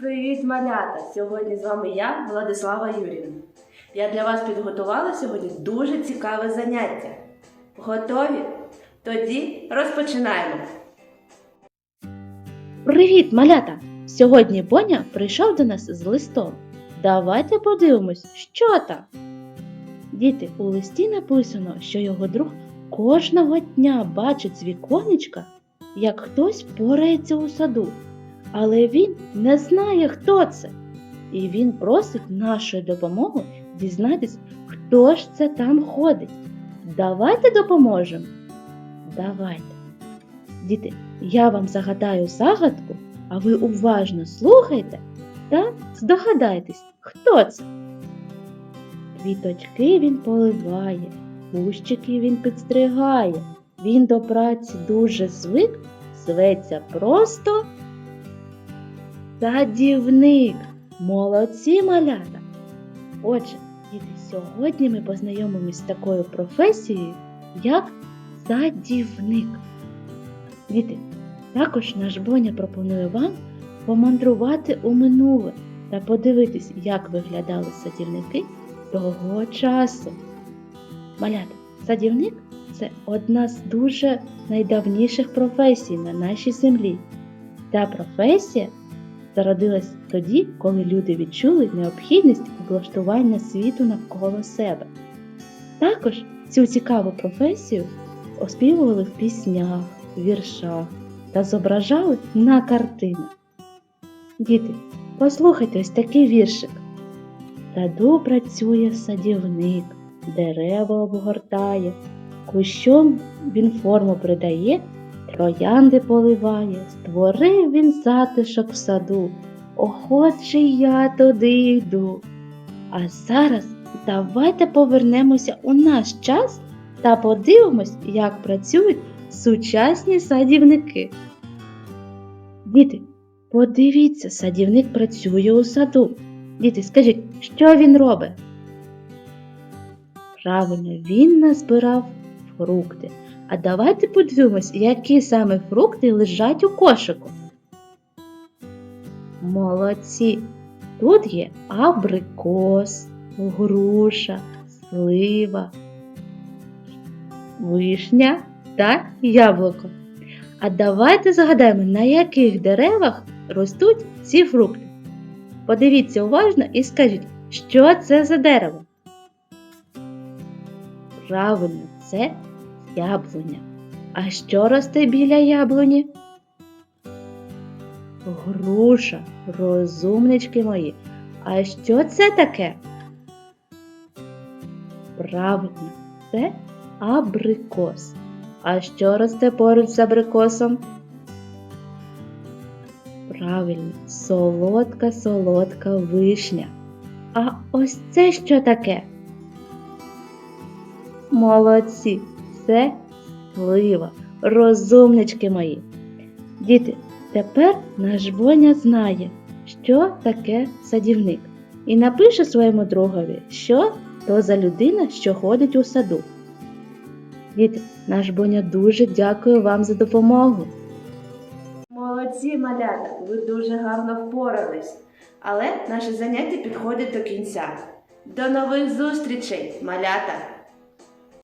Привіт, малята! Сьогодні з вами я, Владислава Юрівна. Я для вас підготувала сьогодні дуже цікаве заняття. Готові? Тоді розпочинаємо. Привіт, малята! Сьогодні Боня прийшов до нас з листом. Давайте подивимось, що там. Діти, у листі написано, що його друг кожного дня бачить з віконечка, як хтось порається у саду, але він не знає, хто це. І він просить нашої допомоги дізнатись, хто ж це там ходить. Давайте допоможемо. Давайте. Діти, я вам загадаю загадку, а ви уважно слухайте та здогадайтесь, хто це. Квіточки він поливає, кущики він підстригає. Він до праці дуже звик, зветься просто садівник. Молодці малята! Отже, діти, сьогодні ми познайомимось з такою професією, як садівник. Діти, також наш Боня пропонує вам помандрувати у минуле та подивитись, як виглядали садівники того часу. Малята, садівник це одна з дуже найдавніших професій на нашій землі. Ця професія зародилась тоді, коли люди відчули необхідність облаштування світу навколо себе. Також цю цікаву професію оспівували в піснях, віршах та зображали на картинах. Діти, послухайте ось такий віршик. В Саду працює садівник, дерева обгортає, кущом він форму придає, троянди поливає, створив він затишок в саду, охоче я туди йду. А зараз давайте повернемося у наш час та подивимось, як працюють сучасні садівники. Діти, подивіться, садівник працює у саду. Діти, скажіть, що він робить? Правильно, він назбирав фрукти. А давайте подивимось, які саме фрукти лежать у кошику. Молодці! Тут є абрикос, груша, слива, вишня та яблуко. А давайте згадаємо, на яких деревах ростуть ці фрукти. Подивіться уважно і скажіть, що це за дерево? Правильно, це яблуня. А що росте біля яблуні? Груша, розумнички мої. А що це таке? Правильно, це абрикос. А що росте поруч з абрикосом? Правильно, солодка, солодка вишня. А ось це що таке? Молодці, це слива, розумнички мої. Діти, тепер наш Боня знає, що таке садівник, і напише своєму другові, що то за людина, що ходить у саду. Діти, наш Боня дуже дякує вам за допомогу. Молодці, малята! Ви дуже гарно впорались. Але наше заняття підходить до кінця. До нових зустрічей, малята!